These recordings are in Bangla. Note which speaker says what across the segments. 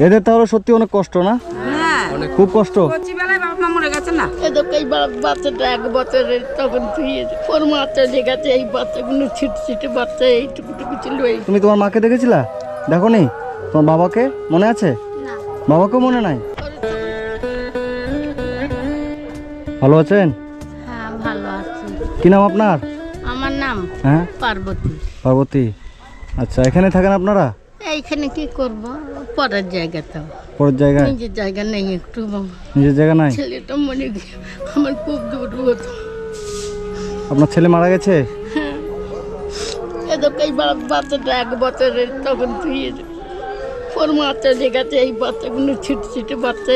Speaker 1: এদের তাহলে সত্যি অনেক কষ্ট না?
Speaker 2: হ্যাঁ।
Speaker 1: খুব কষ্ট।
Speaker 3: বাচ্চাটা এক বছরের তখন তুই ওর মাত্রা লেগেছে এই বাচ্চাগুলো ছিটে ছিটে বাচ্চা ছিল
Speaker 1: তুমি তোমার মাকে দেখেছিলা? দেখো নি তোমার বাবাকে মনে আছে? বাবাকেও মনে নাই? ভালো আছেন?
Speaker 3: হ্যাঁ ভালো আছি।
Speaker 1: কি নাম আপনার?
Speaker 3: আমার নাম
Speaker 1: হ্যাঁ?
Speaker 3: পার্বতী।
Speaker 1: পার্বতী। আচ্ছা এখানে থাকেন আপনারা?
Speaker 3: এইখানে কি করব? পরের জায়গা তো
Speaker 1: পরের জায়গায়?
Speaker 3: নিজের জায়গা নেই একটু।
Speaker 1: নিজের জায়গা নাই?
Speaker 3: ছেলেটা মনে গিয়ে আমার খুব দূর হতো
Speaker 1: আপনার ছেলে মারা গেছে?
Speaker 3: এই বাচ্চাটা এক বছরের তখন তুই ওর মাত্রা লেগেছে এই বাচ্চাগুলো ছিটে ছিটে বাচ্চা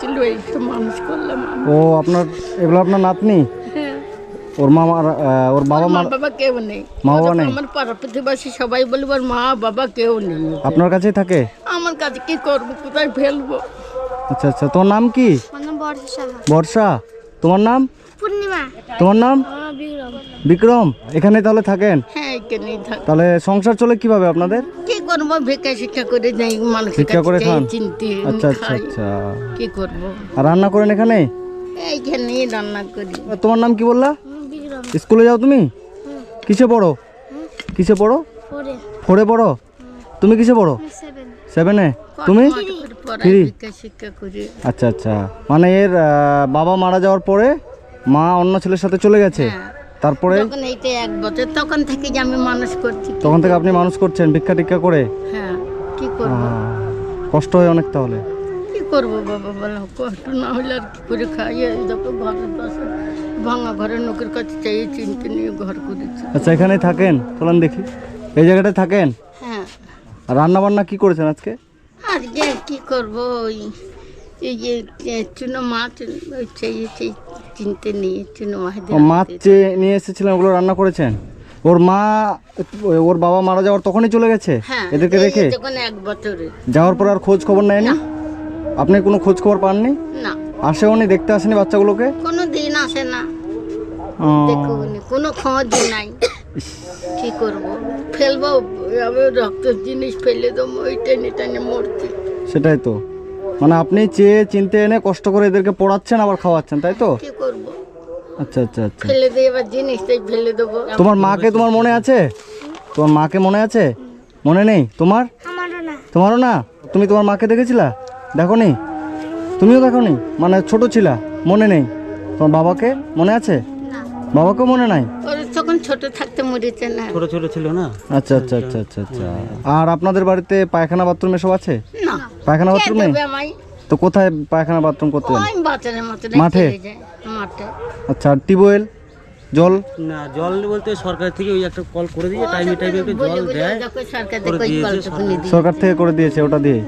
Speaker 3: ছিল এই তো মানুষ করলাম।
Speaker 1: ও আপনার এগুলো আপনার নাতনি?
Speaker 3: হ্যাঁ
Speaker 1: ওর মামার আহ, ওর বাবা
Speaker 3: মা বাবা কেউ নেই।
Speaker 1: মা বাবা নেই?
Speaker 3: আমার পাড়া প্রতিবাসী সবাই বলে ওর মা বাবা কেউ নেই।
Speaker 1: আপনার কাছেই থাকে?
Speaker 3: আমার কাছে কি করব কোথায় ফেলব?
Speaker 1: আচ্ছা আচ্ছা তোমার নাম কি?
Speaker 4: বর্ষা
Speaker 1: তোমার নাম?
Speaker 4: পূর্ণিমা।
Speaker 1: তোমার নাম? বিক্রম। এখানে তাহলে থাকেন?
Speaker 3: হ্যাঁ
Speaker 1: তাহলে সংসার চলে কীভাবে আপনাদের?
Speaker 3: কি করব ভিক্ষা শিক্ষা করে যাই মানুষের
Speaker 1: ভিক্ষা করে খান? আচ্ছা আচ্ছা আচ্ছা।
Speaker 3: কি করব?
Speaker 1: রান্না করেন এখানে?
Speaker 3: এইখানেই রান্না করি।
Speaker 1: তোমার নাম কি বললা? স্কুলে যাও তুমি? কিসে পড়ো? কিসে পড়ো? ফোরে। পড়ো? তুমি কিসে পড়ো?
Speaker 4: সেভেনে
Speaker 1: তুমি? থ্রি? আচ্ছা আচ্ছা। মানে এর বাবা মারা যাওয়ার পরে মা অন্য ছেলের সাথে চলে গেছে?
Speaker 3: হ্যাঁ।
Speaker 1: তারপরে?
Speaker 3: এক বছর তখন থেকে আমি মানুষ করছি
Speaker 1: তখন থেকে আপনি মানুষ করছেন ভিক্ষা টিক্ষা করে?
Speaker 3: হ্যাঁ কি করব?
Speaker 1: কষ্ট হয় অনেক তাহলে।
Speaker 3: কি করব বাবা বলো? কষ্ট না হলে আর কি করে খাই এই ঘরের ভাঙা ঘরের লোকের কাছে চাই চিনতে নিয়ে ঘর করেছি।
Speaker 1: আচ্ছা এখানেই থাকেন? চলেন দেখি। এই জায়গাটায় থাকেন?
Speaker 3: হ্যাঁ।
Speaker 1: রান্না বান্না কি করেছেন আজকে?
Speaker 3: আজকে কি করব ওই এই যে চুনো মাছ ওই সেই চিনতে নিয়ে চুনো মাছ
Speaker 1: মাছ চেয়ে নিয়ে এসেছিলেন ওগুলো রান্না করেছেন? ওর মা ওর বাবা মারা যাওয়ার তখনই চলে গেছে?
Speaker 3: হ্যাঁ
Speaker 1: এদেরকে রেখে?
Speaker 3: যখন এক বছরে
Speaker 1: যাওয়ার পর আর খোঁজ খবর নেয়নি? আপনি কোনো খোঁজ খবর পাননি?
Speaker 3: না।
Speaker 1: আসেওনি দেখতে আসেনি বাচ্চাগুলোকে?
Speaker 3: কোনো দিন আসে না। দেখুনি কোনো খোঁজ নাই। কি করব? ফেলব আমি রক্তের জিনিস ফেলে দেবো ওই টেনে টেনে মরছি।
Speaker 1: সেটাই তো। মানে আপনি চেয়ে চিনতে এনে কষ্ট করে এদেরকে পড়াচ্ছেন আবার খাওয়াচ্ছেন তাই তো?
Speaker 3: কি করব?
Speaker 1: আচ্ছা আচ্ছা আচ্ছা।
Speaker 3: ফেলে দিয়ে এবার জিনিসটাই ফেলে দেবো।
Speaker 1: তোমার মাকে তোমার মনে আছে? তোমার মাকে মনে আছে? মনে নেই? তোমার?
Speaker 4: আমারও না।
Speaker 1: তোমারও না? তুমি তোমার মাকে দেখেছিলা? দেখো নি তুমিও দেখো নি? মানে ছোট ছিলা মনে নেই। তোমার বাবাকে মনে আছে?
Speaker 4: না।
Speaker 1: বাবাকেও মনে নাই?
Speaker 3: তখন ছোট থাকতে মরেছে না।
Speaker 5: ছোট ছোট ছিল না?
Speaker 1: আচ্ছা আচ্ছা আচ্ছা আচ্ছা আচ্ছা। আর আপনাদের বাড়িতে পায়খানা বাথরুম এসব আছে?
Speaker 3: না।
Speaker 1: পায়খানা বাথরুম? নেই তো কোথায় পায়খানা বাথরুম করতে মাঠে?
Speaker 3: মাঠে।
Speaker 1: আচ্ছা আর টিউবওয়েল? জল?
Speaker 5: না জল বলতে সরকার থেকে ওই একটা কল করে দিয়ে টাইমে টাইমে জল দিয়ে
Speaker 3: সরকার
Speaker 1: থেকে করে দিয়েছে ওটা দিয়ে।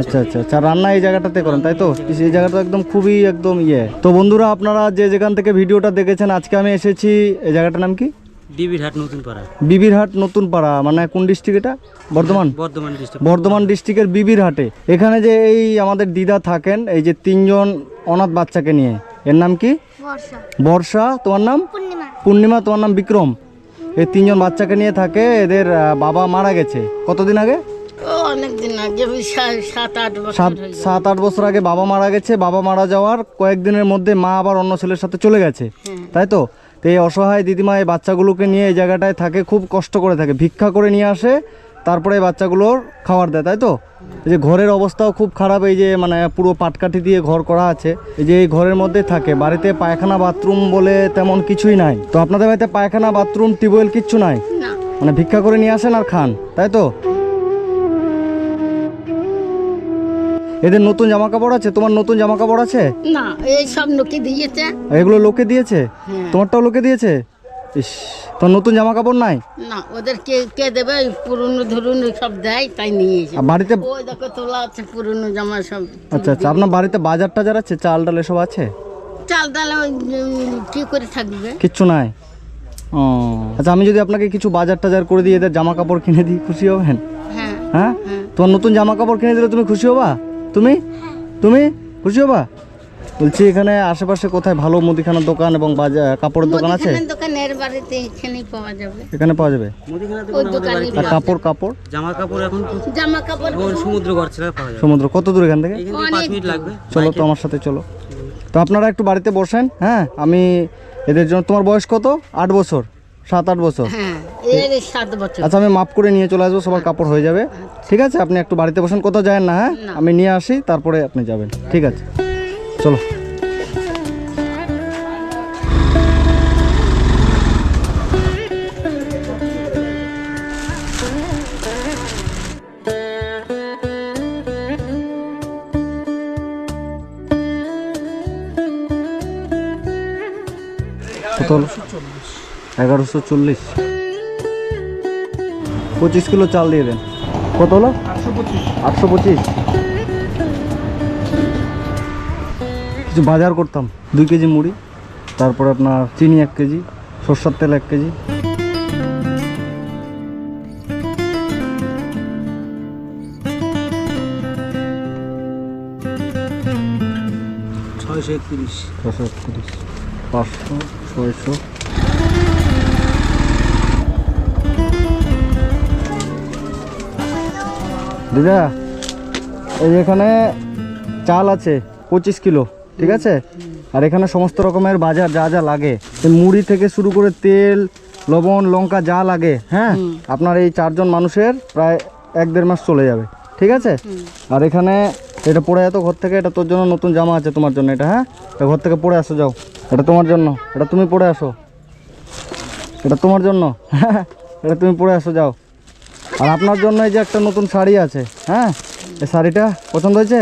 Speaker 1: আচ্ছা আচ্ছা আচ্ছা। রান্না এই জায়গাটাতে করেন তাই তো? এই জায়গাটা একদম খুবই একদম ইয়ে। তো বন্ধুরা আপনারা যে যেখান থেকে ভিডিওটা দেখেছেন আজকে আমি এসেছি এই জায়গাটার নাম কি?
Speaker 5: ডিবির নতুন পাড়া
Speaker 1: বিবিরহাট নতুন পাড়া মানে কোন ডিস্ট্রিক্ট এটা? বর্ধমান?
Speaker 5: বর্ধমান ডিস্ট্রিক্ট
Speaker 1: বর্ধমান ডিস্ট্রিক্টের বিবির হাটে এখানে যে এই আমাদের দিদা থাকেন এই যে তিনজন অনাথ বাচ্চাকে নিয়ে এর নাম কি?
Speaker 4: বর্ষা।
Speaker 1: বর্ষা তোমার নাম?
Speaker 4: পূর্ণিমা।
Speaker 1: পূর্ণিমা তোমার নাম বিক্রম। এই তিনজন বাচ্চাকে নিয়ে থাকে এদের বাবা মারা গেছে। কতদিন আগে?
Speaker 3: আগে সাত আট বছর
Speaker 1: সাত আট বছর আগে বাবা মারা গেছে। বাবা মারা যাওয়ার কয়েকদিনের মধ্যে মা আবার অন্য ছেলের সাথে চলে গেছে।
Speaker 3: হ্যাঁ।
Speaker 1: তাই তো? তো এই অসহায় দিদিমা এই বাচ্চাগুলোকে নিয়ে এই জায়গাটায় থাকে খুব কষ্ট করে থাকে। ভিক্ষা করে নিয়ে আসে তারপরে এই বাচ্চাগুলোর খাবার দেয় তাই তো? এই যে ঘরের অবস্থাও খুব খারাপ এই যে মানে পুরো পাটকাঠি দিয়ে ঘর করা আছে। এই যে এই ঘরের মধ্যে থাকে। বাড়িতে পায়খানা বাথরুম বলে তেমন কিছুই নাই। তো আপনাদের বাড়িতে পায়খানা বাথরুম টিউবওয়েল কিচ্ছু নাই? মানে ভিক্ষা করে নিয়ে আসেন আর খান তাই তো? এদের নতুন জামা কাপড় আছে? তোমার নতুন জামা কাপড় আছে?
Speaker 3: না এই সব লোকে দিয়েছে।
Speaker 1: এগুলো লোকে দিয়েছে?
Speaker 3: হ্যাঁ।
Speaker 1: তোমারটাও লোকে দিয়েছে? ইস তোর নতুন জামা কাপড় নাই?
Speaker 3: না ওদের কে কে দেবে? পুরনো ধরুন সব দেয় তাই নিয়ে এসে
Speaker 1: বাড়িতে
Speaker 3: ওই দেখো তোলা আছে পুরনো জামা সব।
Speaker 1: আচ্ছা আচ্ছা আপনার বাড়িতে বাজার টাজার আছে? চাল ডাল এসব আছে?
Speaker 3: চাল ডাল কি করে থাকবে?
Speaker 1: কিচ্ছু নাই। ও আচ্ছা আমি যদি আপনাকে কিছু বাজার টাজার করে দিয়ে এদের জামা কাপড় কিনে দিই খুশি হবেন?
Speaker 3: হ্যাঁ
Speaker 1: হ্যাঁ? তোমার নতুন জামা কাপড় কিনে দিলে তুমি খুশি হবা? তুমি? তুমি? খুশি হবা? বলছি এখানে আশেপাশে কোথায় ভালো মুদিখানার দোকান এবং বাজার কাপড়ের দোকান আছে?
Speaker 3: দোকানের বাড়িতে এখানেই পাওয়া যাবে।
Speaker 1: এখানে পাওয়া যাবে? আর কাপড় কাপড়
Speaker 5: জামা কাপড়? এখন
Speaker 3: জামা কাপড়
Speaker 5: সমুদ্র ঘর ছেড়ে পাওয়া যাবে।
Speaker 1: সমুদ্র কত দূর এখান থেকে?
Speaker 5: এখান থেকে পাঁচ মিনিট লাগবে।
Speaker 1: চলো তো আমার সাথে চলো। তো আপনারা একটু বাড়িতে বসেন হ্যাঁ? আমি এদের জন্য তোমার বয়স কত? আট বছর। সাত আট বছর?
Speaker 3: হ্যাঁ
Speaker 1: আচ্ছা আমি মাপ করে নিয়ে চলে আসব সবার কাপড় হয়ে যাবে। ঠিক আছে আপনি একটু বাড়িতে বসেন কোথাও যায় না হ্যাঁ? আমি নিয়ে আসি তারপরে আপনি যাবেন। ঠিক আছে। চলো। কত এগারোশো চল্লিশ। পঁচিশ কিলো চাল দিয়ে দেন। কত হলো? আটশো পঁচিশ। কিছু বাজার করতাম। দুই কেজি মুড়ি তারপরে আপনার চিনি এক কেজি সর্ষের তেল এক কেজি।
Speaker 5: ছয়শো একত্রিশ।
Speaker 1: ছশো একত্রিশ। পাঁচশো ছয়শো। দিদা এই এখানে চাল আছে পঁচিশ কিলো ঠিক আছে? আর এখানে সমস্ত রকমের বাজার যা যা লাগে। মুড়ি থেকে শুরু করে তেল লবণ লঙ্কা যা লাগে হ্যাঁ? আপনার এই চারজন মানুষের প্রায় এক দেড় মাস চলে যাবে ঠিক আছে? আর এখানে এটা পড়ে যেত ঘর থেকে এটা তোর জন্য নতুন জামা আছে তোমার জন্য এটা হ্যাঁ? এটা ঘর থেকে পড়ে আসো যাও। এটা তোমার জন্য এটা তুমি পড়ে আসো। এটা তোমার জন্য হ্যাঁ এটা তুমি পড়ে আসো যাও। আর আপনার জন্য এই যে একটা নতুন শাড়ি আছে হ্যাঁ? এই শাড়িটা পছন্দ হয়েছে?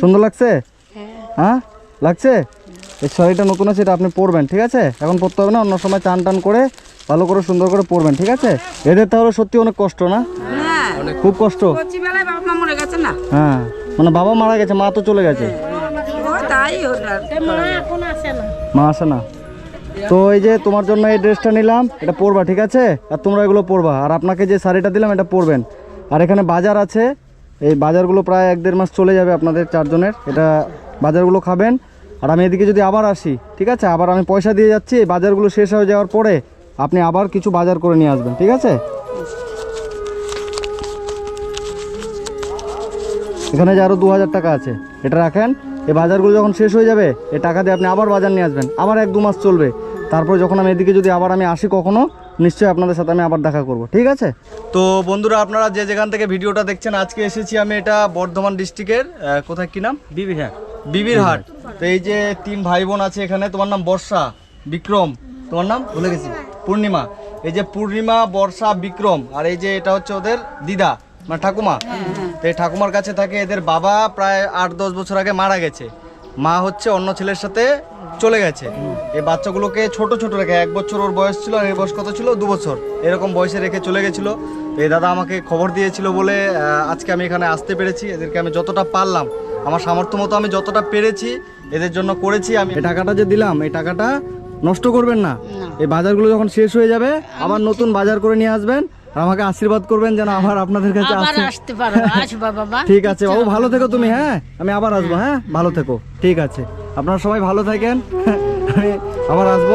Speaker 1: সুন্দর লাগছে? হ্যাঁ। লাগছে? এই শাড়িটা নতুন আছে এটা আপনি পরবেন ঠিক আছে? এখন পরতে হবে না অন্য সময় চান টান করে ভালো করে সুন্দর করে পরবেন ঠিক আছে? এদের তাহলে সত্যি অনেক কষ্ট না?
Speaker 2: হ্যাঁ।
Speaker 1: খুব কষ্ট। হ্যাঁ। মানে বাবা মারা গেছে মা তো চলে গেছে।
Speaker 2: তাই হলো আর কি।
Speaker 3: এখন আসে না।
Speaker 1: মা আসে না? তো এই যে তোমার জন্য এই ড্রেসটা নিলাম, এটা পরবা, ঠিক আছে? আর তোমরা এগুলো পরবা। আর আপনাকে যে শাড়িটা দিলাম, এটা পরবেন। আর এখানে বাজার আছে। এই বাজারগুলো প্রায় এক দেড় মাস চলে যাবে আপনাদের চারজনের। এটা বাজারগুলো খাবেন। আর আমি এদিকে যদি আবার আসি, ঠিক আছে? আবার আমি পয়সা দিয়ে যাচ্ছি, এই বাজারগুলো শেষ হয়ে যাওয়ার পরে আপনি আবার কিছু বাজার করে নিয়ে আসবেন, ঠিক আছে? এখানে যে আরও দু হাজার টাকা আছে, এটা রাখেন। এই বাজারগুলো যখন শেষ হয়ে যাবে, এই টাকা দিয়ে আপনি আবার বাজার নিয়ে আসবেন। আবার এক দু মাস চলবে। তারপর যখন আমি এদিকে যদি আবার আমি আসি কখনো নিশ্চয়ই আপনাদের সাথে আমি আবার দেখা করব। ঠিক আছে? তো বন্ধুরা আপনারা যে যেখান থেকে ভিডিওটা দেখছেন আজকে এসেছি আমি এটা বর্ধমান ডিস্ট্রিক্টের কোথায় কি নাম?
Speaker 5: বিবি হ্যাঁ
Speaker 1: বিবির হাট তো এই যে তিন ভাই বোন আছে এখানে তোমার নাম বর্ষা বিক্রম তোমার নাম? ভুলে গেছি। পূর্ণিমা। এই যে পূর্ণিমা বর্ষা বিক্রম আর এই যে এটা হচ্ছে ওদের দিদা মানে ঠাকুমা। তো এই ঠাকুমার কাছে থাকে এদের বাবা প্রায় আট দশ বছর আগে মারা গেছে। মা হচ্ছে অন্য ছেলের সাথে চলে গেছে। এই বাচ্চাগুলোকে ছোট ছোট রেখে এক বছর ওর বয়স ছিল আর এর বয়স কত ছিল? দু বছর। এরকম বয়সে রেখে চলে গেছিল। এই দাদা আমাকে খবর দিয়েছিল বলে আজকে আমি এখানে আসতে পেরেছি। এদেরকে আমি যতটা পারলাম আমার সামর্থ্য মতো আমি যতটা পেরেছি এদের জন্য করেছি আমি। এই টাকাটা যে দিলাম এই টাকাটা নষ্ট করবেন না। এই বাজারগুলো যখন শেষ হয়ে যাবে আবার নতুন বাজার করে নিয়ে আসবেন আমাকে আশীর্বাদ করবেন যেন আবার আপনাদের কাছে আসতে
Speaker 3: পারো।
Speaker 1: ঠিক আছে বাবু ভালো থেকো তুমি হ্যাঁ? আমি আবার আসব হ্যাঁ? ভালো থেকো। ঠিক আছে। আপনারা সবাই ভালো থাকেন আমি আবার আসব।